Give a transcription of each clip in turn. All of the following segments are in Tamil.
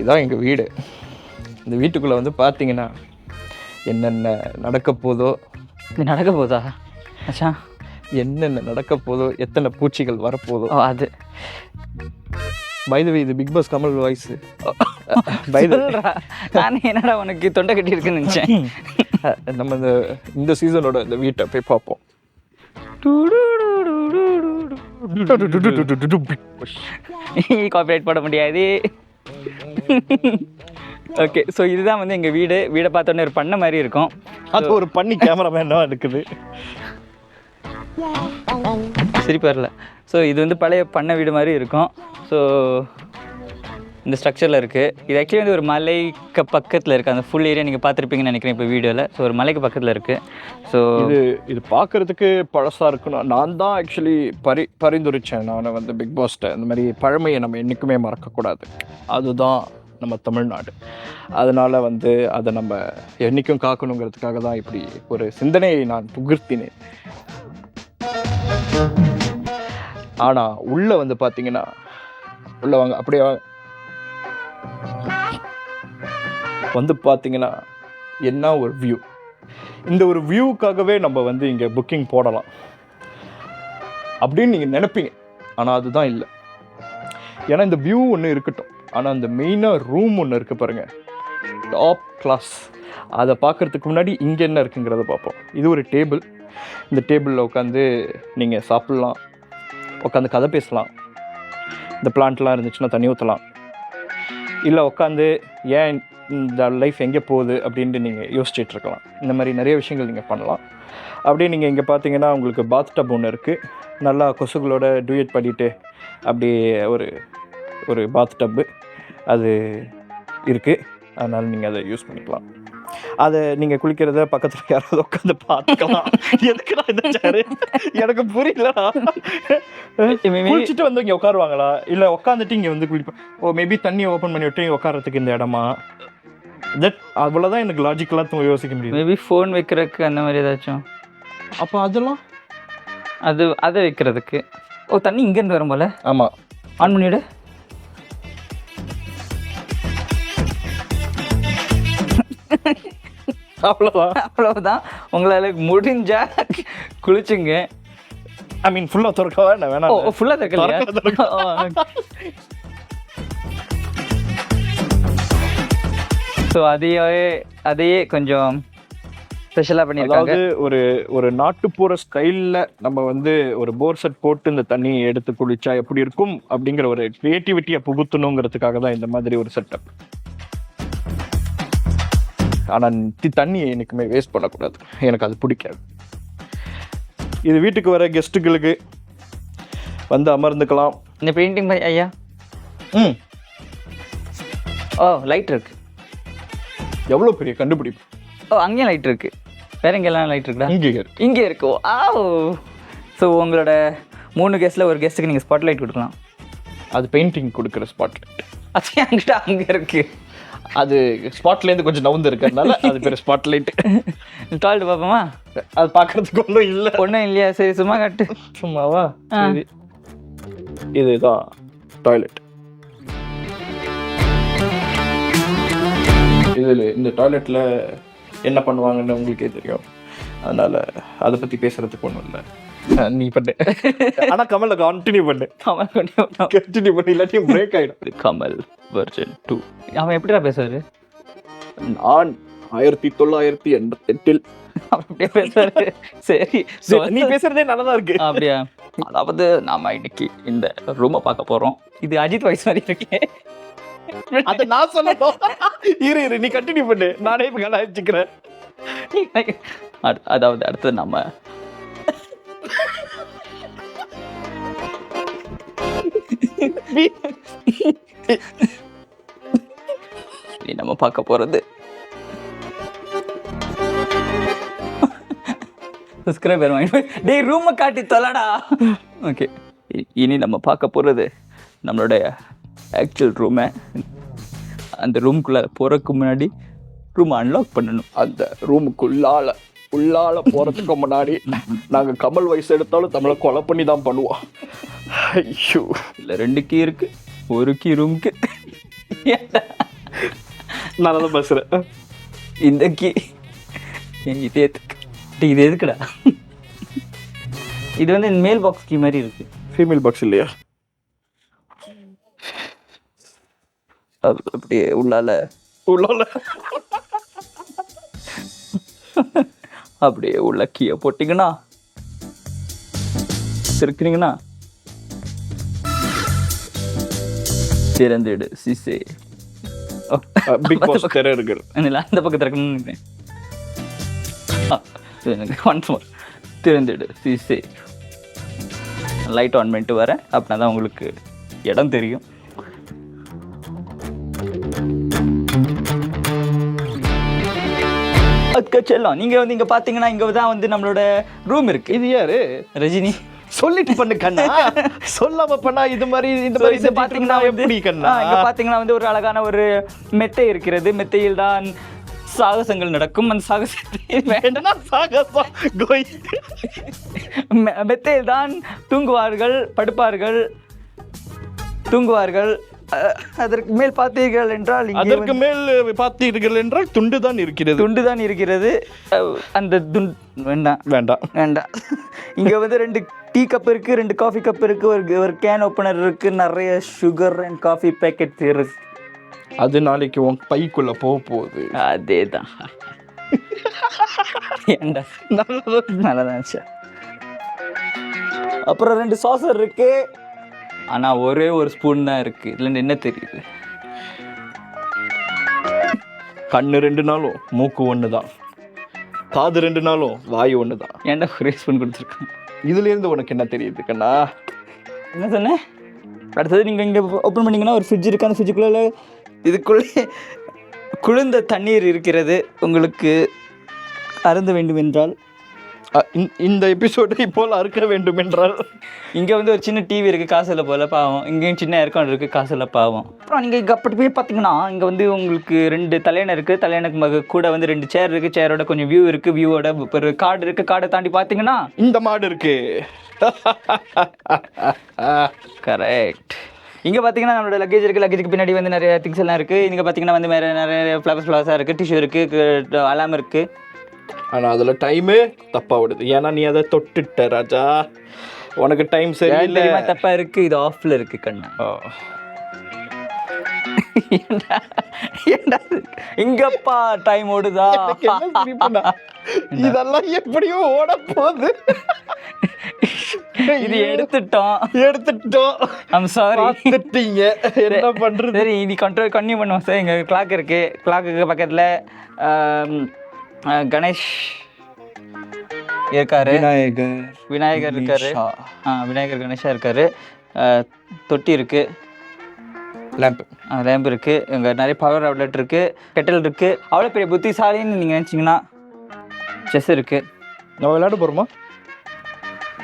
இதான் எங்கள் வீடு. இந்த வீட்டுக்குள்ளே வந்து பார்த்தீங்கன்னா என்னென்ன நடக்க போதோ இது நடக்க போதா? மச்சான் என்னென்ன நடக்க போதோ எத்தனை பூச்சிகள் வரப்போதோ. அது. பைதவி இது பிக் பாஸ் கமல் வாய்ஸ் நானே என்னடா உனக்கு தொண்டை கட்டி இருக்குன்னு நினச்சேன். நம்ம இந்த இந்த சீசனோட இந்த வீட்டை போய் பார்ப்போம். காப்பிரைட் போட முடியாது. ஓகே ஸோ இதுதான் வந்து எங்கள் வீடு. வீடை பார்த்தோன்னே ஒரு பண்ண மாதிரி இருக்கும். அது ஒரு பண்ணி கேமராமேன் தான் இருக்குது. சிரிப்பு வரல. ஸோ இது வந்து பழைய பண்ணை வீடு மாதிரி இருக்கும். ஸோ இந்த ஸ்ட்ரக்சரில் இருக்குது இது ஆக்சுவலி வந்து ஒரு மலைக்கு பக்கத்தில் இருக்குது அந்த ஃபுல் ஏரியா நீங்கள் பார்த்துருப்பீங்கன்னு நினைக்கிறேன் இப்போ வீடியோவில் ஸோ ஒரு மலைக்கு பக்கத்தில் இருக்குது ஸோ இது இது பார்க்கறதுக்கு பழசாக இருக்கணும் நான் தான் ஆக்சுவலி பரி பரிந்துரைச்சேன். நான் வந்து பிக் பாஸ்ட்டை இந்த மாதிரி பழமையை நம்ம என்றைக்குமே மறக்கக்கூடாது. அதுதான் நம்ம தமிழ்நாடு. அதனால் வந்து அதை நம்ம என்றைக்கும் காக்கணுங்கிறதுக்காக தான் இப்படி ஒரு சிந்தனையை நான் புகிர்த்தினேன் ஆனால் உள்ளே வந்து பார்த்தீங்கன்னா உள்ளே வாங்க அப்படியே வாங்க. வந்து பார்த்தீங்கன்னா என்ன ஒரு வியூ இந்த ஒரு வியூக்காகவே நம்ம வந்து இங்கே புக்கிங் போடலாம். அப்படின்னு நீங்கள் நினைப்பீங்க. ஆனால் அதுதான் இல்லை. ஏன்னா இந்த வியூ ஒன்று இருக்கட்டும். ஆனால் அந்த மெயினாக ரூம் ஒன்று இருக்க பாருங்கள் டாப் கிளாஸ் அதை பார்க்கறதுக்கு முன்னாடி இங்கே என்ன இருக்குங்கிறத பார்ப்போம். இது ஒரு டேபிள் இந்த டேபிளில் உட்காந்து நீங்கள் சாப்பிட்லாம். உட்காந்து கதை பேசலாம். இந்த பிளான்ட்லாம் இருந்துச்சுன்னா தண்ணி ஊற்றலாம் இல்லை உட்காந்து ஏன் இந்த லைஃப் எங்கே போகுது அப்படின்ட்டு நீங்கள் யோசிச்சுட்டு இருக்கலாம். இந்த மாதிரி நிறைய விஷயங்கள் நீங்கள் பண்ணலாம். அப்படியே நீங்கள் இங்கே பார்த்தீங்கன்னா உங்களுக்கு பாத் டப் ஒன்று இருக்குது நல்லா கொசுகளோட டூயட் பண்ணிட்டு அப்படியே ஒரு ஒரு பாத் டப்பு அது இருக்குது அதனால் நீங்கள் அதை யூஸ் பண்ணிக்கலாம். அதை நீங்கள் குளிக்கிறத பக்கத்தில் யாராவது உட்காந்து பார்த்துக்கலாம். எதுக்குடா இந்த சேரு எனக்கு புரியலடா. குளிச்சுட்டு வந்து இங்கே உட்காருவாங்களா? இல்லை உட்காந்துட்டு இங்கே வந்து குளிப்பா ஓ மேபி தண்ணி ஓப்பன் பண்ணி விட்டு இங்க உட்கார்றதுக்கு இந்த இடமா? தட் அவ்வளோதான் எனக்கு லாஜிக்கலாக யோசிக்க முடியுது. மேபி ஃபோன் வைக்கிறதுக்கு அந்த மாதிரி ஏதாச்சும். அப்போ அதெல்லாம்? அது அதை வைக்கிறதுக்கு. ஓ தண்ணி இங்கேருந்து வரும் போல? ஆமாம் ஆன் பண்ணிவிடு. அவ்வளோதான் அவ்வளவுதான். உங்களால் முடிஞ்சா குளிச்சுங்க. ஐ மீன் ஃபுல்லாக திறக்கவா? என்ன ஓ வேணாம் ஃபுல்லாக திறக்க, ஸோ அதையே அதையே கொஞ்சம் ஸ்பெஷலாக பண்ணியிருக்காங்க. அதாவது ஒரு ஒரு நாட்டுப்புற ஸ்டைலில் நம்ம வந்து ஒரு போர் செட் போட்டு இந்த தண்ணியை எடுத்து குளிச்சா எப்படி இருக்கும் அப்படிங்கிற ஒரு கிரியேட்டிவிட்டியை புகுத்தணுங்கிறதுக்காக தான் இந்த மாதிரி ஒரு செட்டப் ஆனால் தண்ணியை எனக்குமே வேஸ்ட் பண்ணக்கூடாது. எனக்கு அது பிடிக்காது. இது வீட்டுக்கு வர கெஸ்ட்டுகளுக்கு வந்து அமர்ந்துக்கலாம். இந்த பெயிண்டிங் ஐயா? ம். ஓ லைட் இருக்கு. எவ்வளோ பெரிய கண்டுபிடிப்பு? ஓ அங்கேயும் லைட் இருக்கு. வேற எங்கெல்லாம் லைட் இருக்குடா? இங்கே இருக்கு. இங்கே இருக்கு. ஆ ஸோ உங்களோட மூணு கெஸ்ட்டில் ஒரு கெஸ்ட்டுக்கு நீங்கள் ஸ்பாட் லைட் கொடுக்கலாம். அது பெயிண்டிங் கொடுக்குற ஸ்பாட்லைட் அது அங்கிட்ட அங்கே இருக்கு. அது ஸ்பாட்லேருந்து கொஞ்சம் நவுந்து இருக்கிறதுனால அது பேர் ஸ்பாட்லைட் டாய்லெட் பார்ப்போமா அது பார்க்கறதுக்கு ஒன்றும் இல்லை. ஒன்றும் இல்லையா? சரி சும்மா காட்டு. சும்மாவா. சரி. இதுதான் டாய்லெட் இதில் இந்த டாய்லெட்டில் என்ன பண்ணுவாங்கன்னு உங்களுக்கே தெரியும். அதனால அதை பற்றி பேசுறதுக்கு ஒன்றும் இல்லை. நீ பண்ணு. ஆனால் கமலை கண்டினியூ பண்ணு. கமல் கண்டினியூ பண்ணி. இல்லாட்டி பிரேக் ஆகிடும் கமல் வெர்ஜன் டூ அவன் எப்படிடா பேசுவாரு? நான் ஆயிரத்தி தொள்ளாயிரத்தி எண்பத்தெட்டில். அப்படியே பேசுவாரு? சரி நீ பேசுறதே நல்லா தான் இருக்கு. அப்படியா? அதாவது நாம இன்னைக்கு இந்த ரூமை பார்க்க போறோம். இது அஜித் வயசு மாதிரி இருக்கே. அது நான் சொல்லணும் இரு இரு நீ கண்டினியூ பண்ணு. நானே இப்போ கலாய்ச்சிக்கிறேன் அதாவது அடுத்தது நம்ம. நம்ம பார்க்க போறது. சப்ஸ்கிரைபர் டேய் ரூமை காட்டி தொலடா. ஓகே இனி நம்ம பார்க்க போகிறது நம்மளுடைய ஆக்சுவல் ரூமை அந்த ரூம்குள்ளே போகிறதுக்கு முன்னாடி ரூமை அன்லாக் பண்ணணும். அந்த ரூமுக்குள்ளால உள்ளால போறதுக்கு முன்னாடி நாங்க கமல் வயசு எடுத்தாலும் தமிழை கொலை பண்ணி தான் பண்ணுவோம். ஐயோ. இல்லை ரெண்டு கீ இருக்கு. ஒரு கீ ரூமுக்கு நான் தான் பேசுறேன். இந்த கீ. இது எதுக்கு? இது எதுக்குடா? இது வந்து மேல் பாக்ஸ் கீ மாதிரி இருக்கு. ஃபீமேல் பாக்ஸ் இல்லையா? அப்படியே உள்ளால. உள்ளால. அப்படியே உள்ள கீயை போட்டிங்கன்னா. திருக்குறீங்கன்னா. திறந்துடு சிசே. பிக் பாஸ் தெர இருக்கு அந்த பக்கத்தில் இருக்கணும்னு நினைக்கிறேன். ஒன்ஸ் மோர் திறந்துடு சிசே. லைட் ஆன் பண்ணிட்டு வரேன். அப்படின்னா தான் உங்களுக்கு இடம் தெரியும். செல்லம் நீங்க வந்து இங்க பாத்தீங்கன்னா இங்க தான் வந்து நம்மளோட ரூம் இருக்கு. இது யாரு? ரஜினி. சொல்லிட்டு பண்ணு கண்ணா. சொல்லாம பண்ணா இது மாதிரி இந்த மாதிரி இது பாத்தீங்கன்னா எப்படி கண்ணா? இங்க பாத்தீங்கன்னா வந்து ஒரு அழகான ஒரு மெத்தை இருக்கிறது. மெத்தையில் தான் சாகசங்கள் நடக்கும். அந்த சாகசத்தில் வே- என்ன சாகசம்? கோய். மெத்தையில் தான் தூங்குவார்கள் படுப்பார்கள் தூங்குவார்கள். அதற்கு மேல் பார்த்தீர்கள் என்றால் இங்கே அதற்கு மேல் பார்த்தீர்கள் என்றால் துண்டு தான் இருக்கிறது. துண்டு தான் இருக்கிறது அந்த துண்டு வேண்டாம் வேண்டாம் வேண்டாம் இங்க வந்து ரெண்டு டீ கப் இருக்கு ரெண்டு காஃபி கப் இருக்கு ஒரு ஒரு கேன் ஓப்பனர் இருக்கு நிறைய சுகர் அண்ட் காஃபி பேக்கெட் இருக்கு. அது நாளைக்கு உன் பைக்குள்ள போக போகுது. அதே தான் ஏண்டா? நல்லதான் இருந்துச்சு. அப்புறம் ரெண்டு சாசர் இருக்கு. ஆனா ஒரே ஒரு ஸ்பூன் தான் இருக்கு. இதுல இருந்து என்ன தெரியுது? கண்ணு ரெண்டு நாளும் மூக்கு ஒன்று தான் காது ரெண்டு நாளும் வாய் ஒன்று தான் ஏன்டா ஒரே ஸ்பூன் கொடுத்துருக்காங்க இதுல இருந்து உனக்கு என்ன தெரியுது கண்ணா? என்ன சொன்னேன் அடுத்தது நீங்கள் இங்கே ஓப்பன் பண்ணீங்கன்னா ஒரு ஃப்ரிட்ஜ் இருக்குது அந்த ஃப்ரிட்ஜுக்குள்ளே இதுக்குள்ளே குளிர்ந்த தண்ணீர் இருக்கிறது உங்களுக்கு அருந்த வேண்டும் என்றால் இந்த- எபிசோடை போல் அறுக்க வேண்டும் என்றால். இங்கே வந்து ஒரு சின்ன டிவி இருக்குது காசு இல்லை போல பாவம். இங்கேயும் சின்ன ஏற்காடு இருக்குது காசு இல்லை பாவம். அப்புறம் நீங்கள் இங்கே அப்படி போய் பார்த்தீங்கன்னா இங்கே வந்து உங்களுக்கு ரெண்டு தலையணை இருக்குது தலையணைக்கு மக- கூட வந்து ரெண்டு சேர் இருக்குது சேரோட கொஞ்சம் வியூ இருக்குது வியூவோட ஒரு கார்டு இருக்குது கார்டை தாண்டி பார்த்தீங்கன்னா இந்த மாடு இருக்கு. கரெக்ட் இங்கே பார்த்தீங்கன்னா நம்மளோட லக்கேஜ் இருக்குது லக்கேஜுக்கு பின்னாடி வந்து நிறைய திங்ஸ் எல்லாம் இருக்குது இங்கே பார்த்தீங்கன்னா வந்து வேறு நிறைய ஃப்ளவர்ஸ் ஃப்ளவர்ஸாக இருக்குது டிஷ்யூ இருக்குது அலாம் இருக்குது ஆனா அதுல டைமு தப்பா விடுது ஏன்னா நீ அதை தொட்டுட்ட ராஜா. உனக்கு டைம் சரியில்லை. தெரியுமா தப்பாக இருக்குது இது ஆஃபில் இருக்குது கண்ணா. இங்கப்பா டைம் ஓடுதா? இதெல்லாம் எப்படியோ ஓட போகுது. இது எடுத்துட்டோம். எடுத்துட்டோம். ஐம் சாரி பார்த்துட்டீங்க. என்ன பண்றது? சரி இது கண்ட்ரோல் கன்னியூ பண்ணுவோம் சார் எங்கள் கிளாக் இருக்கு. கிளாக்குக்கு பக்கத்தில். கணேஷ் இருக்காரு. விநாயகர் விநாயகர் இருக்காரு. ஆ விநாயகர் கணேஷா இருக்காரு. தொட்டி இருக்கு. லேம்ப் ரேம்ப் இருக்கு. இங்கே நிறைய பவர் அவுட்லெட் இருக்கு. கெட்டல் இருக்கு. அவ்வளோ பெரிய புத்திசாலின்னு நீங்கள் நினச்சிங்கன்னா செஸ் இருக்கு. நம்ம விளையாட போறோமா?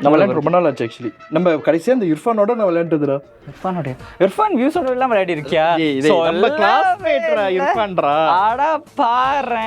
நம்ம விளையாண்டு ரொம்ப நாள் ஆச்சு ஆக்சுவலி நம்ம கடைசியா இந்த இர்ஃபானோட நான் விளையாண்டுதுடா? இர்ஃபானோடைய? இர்ஃபான் வியூஸோட எல்லாம் விளையாடி இருக்கியா? இதே நம்ம இல்ல. இர்ஃபான்டா. அட பாரு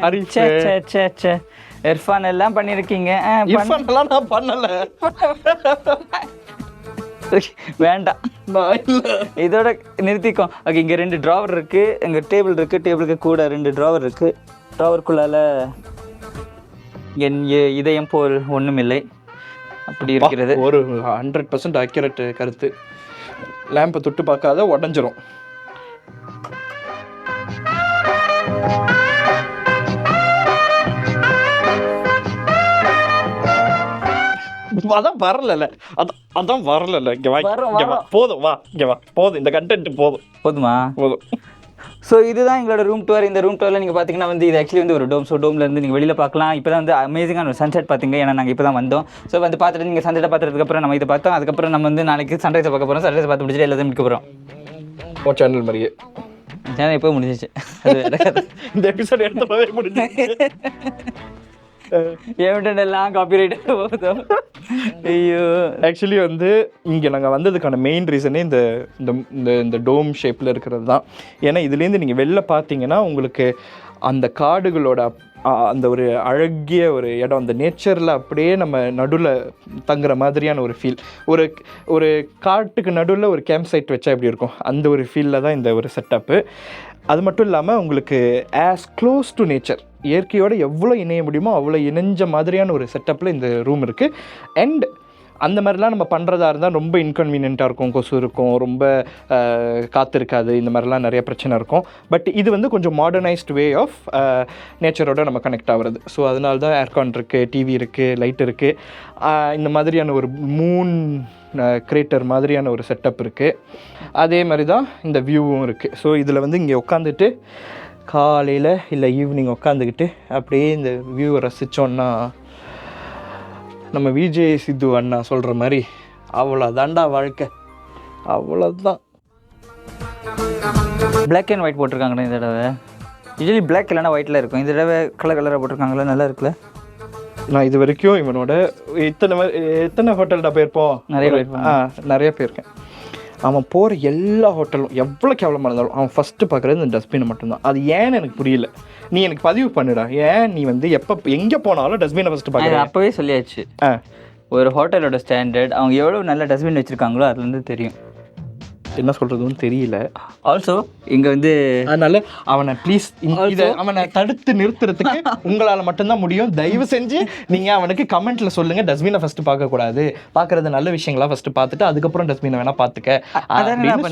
அரிஃபு. சே சே சே இர்ஃபான் எல்லாம் பண்ணிருக்கீங்க. இர்ஃபான் எல்லாம் நான் பண்ணல. வேண்டாம். இல்ல. இதோட நிறுத்திக்கோ. ஓகே இங்கே ரெண்டு ட்ராவர் இருக்கு. இங்கே டேபிள் இருக்கு. டேபிளுக்கு கூட ரெண்டு ட்ராவர் இருக்கு. ட்ராவருக்குள்ளால என் இதயம் போல் ஒண்ணுமில்லை. அப்படி இருக்கிறது. ஒரு ஹண்ட்ரட் பர்சன்ட் அக்யூரேட் கருத்து. லேம்பை தொட்டு பார்க்காத உடஞ்சிரும். அதான் வரல அதான் அதான் வரல இங்க வா. போதும் வா இங்க வா. போதும் இந்த கண்டென்ட் போதும். போதுமா? போதும். ஸோ இதுதான் எங்களோட ரூம் டூர் இந்த ரூம் டூரில் நீங்கள் பார்த்தீங்கன்னா வந்து இது ஆக்சுவலி வந்து ஒரு டோம் ஸோ டோம்லேருந்து நீங்கள் வெளியில் பார்க்கலாம். இப்போ தான் வந்து அமேசிங்கான ஒரு சன்செட் பார்த்தீங்க ஏன்னா நாங்கள் இப்போ தான் வந்தோம். ஸோ வந்து பார்த்துட்டு நீங்கள் சன்செட்டை பார்த்ததுக்கப்புறம் நம்ம இதை பார்த்தோம். அதுக்கப்புறம் நம்ம வந்து நாளைக்கு சன்ரைஸை பார்க்க போகிறோம் சன்ரைஸ் பார்த்து முடிச்சுட்டு எல்லாத்தையும் முடிக்க போகிறோம் சேனல் மாதிரியே. சேனல் இப்போ முடிஞ்சிச்சு. இந்த எபிசோட் எடுத்தப்பவே முடிஞ்சு ஏன் எல்லாம் காப்பிரைட் போதும் ஐயோ. ஆக்சுவலி வந்து இங்கே நாங்கள் வந்ததுக்கான மெயின் ரீசனே இந்த இந்த இந்த இந்த டோம் ஷேப்பில் இருக்கிறது தான். ஏன்னா இதுலேருந்து நீங்கள் வெளில பார்த்தீங்கன்னா உங்களுக்கு அந்த காடுகளோட அந்த ஒரு அழகிய ஒரு இடம் அந்த நேச்சரில் அப்படியே நம்ம நடுவில் தங்குற மாதிரியான ஒரு ஃபீல் ஒரு ஒரு காட்டுக்கு நடுவில் ஒரு கேம்ப் சைட் வச்சா எப்படி இருக்கும்? அந்த ஒரு ஃபீலில் தான் இந்த ஒரு செட்டப்பு அது மட்டும் இல்லாமல் உங்களுக்கு ஆஸ் க்ளோஸ் டு நேச்சர் இயற்கையோடு எவ்வளோ இணைய முடியுமோ அவ்வளோ இணைஞ்ச மாதிரியான ஒரு செட்டப்பில் இந்த ரூம் இருக்குது அண்ட் அந்த மாதிரிலாம் நம்ம பண்ணுறதா இருந்தால் ரொம்ப இன்கன்வீனியண்ட்டாக இருக்கும். கொசு இருக்கும். ரொம்ப காற்று இருக்காது. இந்த மாதிரிலாம் நிறைய பிரச்சனை இருக்கும். பட் இது வந்து கொஞ்சம் மாடர்னைஸ்ட் வே ஆஃப் நேச்சரோட நம்ம கனெக்ட் ஆகுறது. ஸோ அதனால தான் ஏர்கான் இருக்குது டிவி இருக்குது லைட் இருக்குது இந்த மாதிரியான ஒரு மூன் கிரேட்டர் மாதிரியான ஒரு செட்டப் இருக்குது அதே மாதிரி தான் இந்த வியூவும் இருக்குது ஸோ இதில் வந்து இங்கே உட்காந்துட்டு காலையில் இல்லை ஈவினிங் உட்காந்துக்கிட்டு அப்படியே இந்த வியூவை ரசித்தோன்னா நம்ம விஜய் சித்து அண்ணா சொல்கிற மாதிரி அவ்வளோதான்டா வாழ்க்கை. அவ்வளோதான் Black அண்ட் ஒயிட் போட்டிருக்காங்கண்ணா இந்த தடவை. யூஸ்வலி Black இல்லைனா ஒயிட்டில் இருக்கும். இந்த தடவை கலர் கலராக போட்டிருக்காங்களா? நல்லா இருக்குல்ல? நான் இது வரைக்கும் இவனோட இத்தனை எத்தனை ஹோட்டல்டா போயிருப்போம்? நிறைய. ஆ நிறைய போயிருக்கேன். அவன் போகிற எல்லா ஹோட்டலும் எவ்வளோ கேவலமாக இருந்தாலும் அவன் ஃபஸ்ட்டு பார்க்குறது இந்த டஸ்ட்பினை மட்டும்தான். அது ஏன்னு எனக்கு புரியல. நீ எனக்கு பதிவு பண்ணுடா. ஏன்? நீ வந்து எப்போ எங்கே போனாலும் டஸ்ட்பினை ஃபஸ்ட்டு பார்க்குற அப்போவே சொல்லியாச்சு. ஒரு ஹோட்டலோட ஸ்டாண்டர்ட் அவங்க எவ்வளோ நல்ல டஸ்ட்பின் வச்சுருக்காங்களோ அதுலேருந்து தெரியும். என்ன சொல்கிறதுன்னு தெரியல. ஆல்சோ இங்கே வந்து அதனால அவனை ப்ளீஸ் இதை அவனை தடுத்து நிறுத்துறதுக்கு உங்களால் மட்டும்தான் முடியும். தயவு செஞ்சு நீங்கள் அவனுக்கு கமெண்ட்ல சொல்லுங்க. டஸ்ட்பினை ஃபர்ஸ்ட் பார்க்க கூடாது பார்க்கறது நல்ல விஷயங்களா ஃபர்ஸ்ட் பார்த்துட்டு அதுக்கப்புறம் டஸ்ட்பினை வேணா பார்த்துக்க.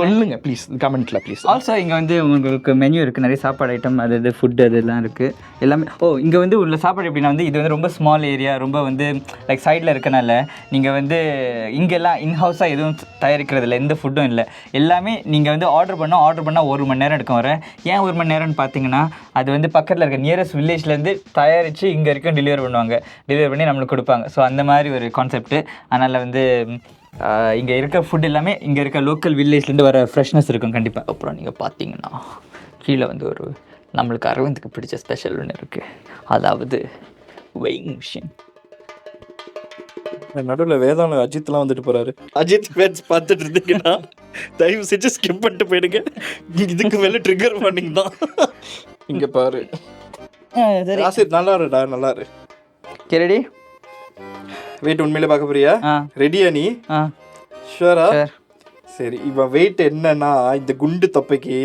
சொல்லுங்க ப்ளீஸ் கமெண்ட்ல ப்ளீஸ் ஆல்சோ இங்கே வந்து உங்களுக்கு மெனு இருக்குது நிறைய சாப்பாடு ஐட்டம் அது இது ஃபுட் அதெல்லாம் இருக்குது எல்லாமே ஓ இங்கே வந்து உள்ள சாப்பாடு எப்படின்னா வந்து இது வந்து ரொம்ப ஸ்மால் ஏரியா ரொம்ப வந்து லைக் சைடில் இருக்கனால நீங்கள் வந்து இங்கெல்லாம் இன்ஹவுஸாக எதுவும் தயாரிக்கிறது இல்லை எந்த ஃபுட்டும் இல்லை. எல்லாமே நீங்கள் வந்து ஆர்டர் பண்ணால் ஆர்டர் பண்ணால் ஒரு மணி நேரம் எடுக்கும் வர. ஏன் ஒரு மணி நேரம்னு பார்த்தீங்கன்னா அது வந்து பக்கத்தில் இருக்க நியரஸ்ட் வில்லேஜ்லேருந்து தயாரித்து இங்கே வரைக்கும் டெலிவர் பண்ணுவாங்க. டெலிவர் பண்ணி நம்மளுக்கு கொடுப்பாங்க. ஸோ அந்த மாதிரி ஒரு கான்செப்ட் அதனால் வந்து இங்கே இருக்க ஃபுட் எல்லாமே இங்கே இருக்க லோக்கல் வில்லேஜ்லேருந்து வர ஃப்ரெஷ்னஸ் இருக்கும் கண்டிப்பாக அப்புறம் நீங்கள் பார்த்தீங்கன்னா கீழே வந்து ஒரு நம்மளுக்கு அரவிந்துக்கு பிடிச்ச ஸ்பெஷல் ஒன்று இருக்குது அதாவது வெயிங் மிஷின் நடுவில் வேதாள அஜித்லாம் வந்துட்டு போறாரு. அஜித் ஃபேன்ஸ் பார்த்துட்டு இருந்தீங்கன்னா தயவு செஞ்சு ஸ்கிப் பண்ணிட்டு போயிடுங்க. இதுக்கு மேலே ட்ரிகர் பண்ணிங் தான். இங்க பாரு. சரி. நல்லா இருடா நல்லா இரு ரெடி வெயிட் உண்மையிலே பார்க்க போறியா? ரெடியா நீ? சார் சரி இவன் வெயிட் என்னன்னா இந்த குண்டு தொப்பைக்கு